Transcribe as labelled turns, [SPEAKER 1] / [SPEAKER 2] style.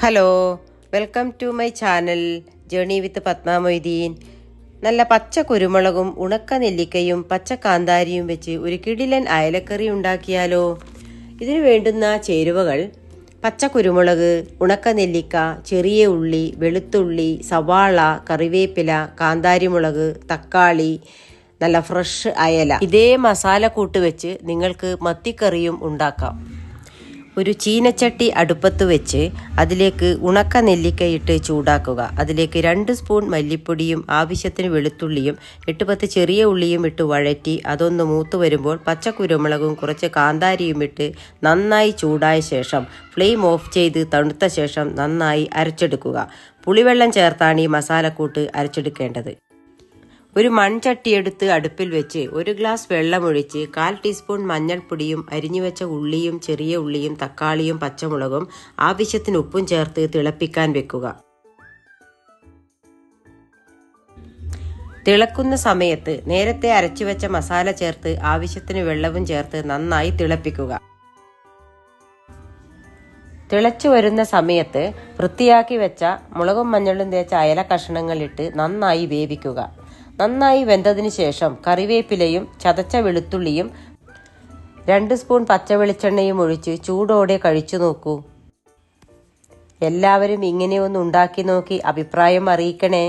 [SPEAKER 1] Hello welcome to my channel journey with Padma Moideen നല്ല പച്ച കുരുമുളകും ഉണക്ക നെല്ലിക്കയും പച്ച കാന്താരിയും വെച്ച് ഒരു കിടിലൻ അയലക്കറി ഉണ്ടാക്കിയാലോ? ഇതിനു വേണ്ടുന്ന ചേരുവകൾ പച്ച കുരുമുളക് ഉണക്ക നെല്ലിക്ക ചെറിയ ഉള്ളി വെളുത്തുള്ളി സവാള കറിവേപ്പില കാന്താരിമുളക് തക്കാളി നല്ല ഫ്രഷ് അയല. ഇതേ മസാല കൂട്ട് വെച്ച് നിങ്ങൾക്ക് മത്തിക്കറിയും ഉണ്ടാക്കാം. ഒരു ചീനച്ചട്ടി അടുപ്പത്ത് വെച്ച് അതിലേക്ക് ഉണക്ക നെല്ലിക്കയിട്ട് ചൂടാക്കുക. അതിലേക്ക് രണ്ട് സ്പൂൺ മല്ലിപ്പൊടിയും ആവശ്യത്തിന് വെളുത്തുള്ളിയും എട്ട് പത്ത് ചെറിയ ഉള്ളിയും ഇട്ട് വഴറ്റി അതൊന്ന് മൂത്ത് വരുമ്പോൾ പച്ച കുരുമുളകും കുറച്ച് കാന്താരിയും ഇട്ട് നന്നായി ചൂടായ ശേഷം ഫ്ലെയിം ഓഫ് ചെയ്ത് തണുത്ത ശേഷം നന്നായി അരച്ചെടുക്കുക. പുളിവെള്ളം ചേർത്താണ് ഈ മസാലക്കൂട്ട് അരച്ചെടുക്കേണ്ടത്. ഒരു മൺചട്ടി എടുത്ത് അടുപ്പിൽ വെച്ച് ഒരു ഗ്ലാസ് വെള്ളമൊഴിച്ച് കാൽ ടീസ്പൂൺ മഞ്ഞൾപ്പൊടിയും അരിഞ്ഞുവെച്ച ഉള്ളിയും ചെറിയ ഉള്ളിയും തക്കാളിയും പച്ചമുളകും ആവശ്യത്തിന് ഉപ്പും ചേർത്ത് തിളപ്പിക്കാൻ വെക്കുക. തിളക്കുന്ന സമയത്ത് നേരത്തെ അരച്ചു വെച്ച മസാല ചേർത്ത് ആവശ്യത്തിന് വെള്ളവും ചേർത്ത് നന്നായി തിളപ്പിക്കുക. തിളച്ചു വരുന്ന സമയത്ത് വൃത്തിയാക്കി വെച്ച മുളകും മഞ്ഞളും തേച്ച അയല കഷണങ്ങളിട്ട് നന്നായി വേവിക്കുക. നന്നായി വെന്തതിന് ശേഷം കറിവേപ്പിലയും ചതച്ച വെളുത്തുള്ളിയും രണ്ട് സ്പൂൺ പച്ച വെളിച്ചെണ്ണയും ഒഴിച്ച് ചൂടോടെ കഴിച്ചു നോക്കൂ. എല്ലാവരും ഇങ്ങനെ ഒന്ന് ഉണ്ടാക്കി നോക്കി അഭിപ്രായം അറിയിക്കണേ.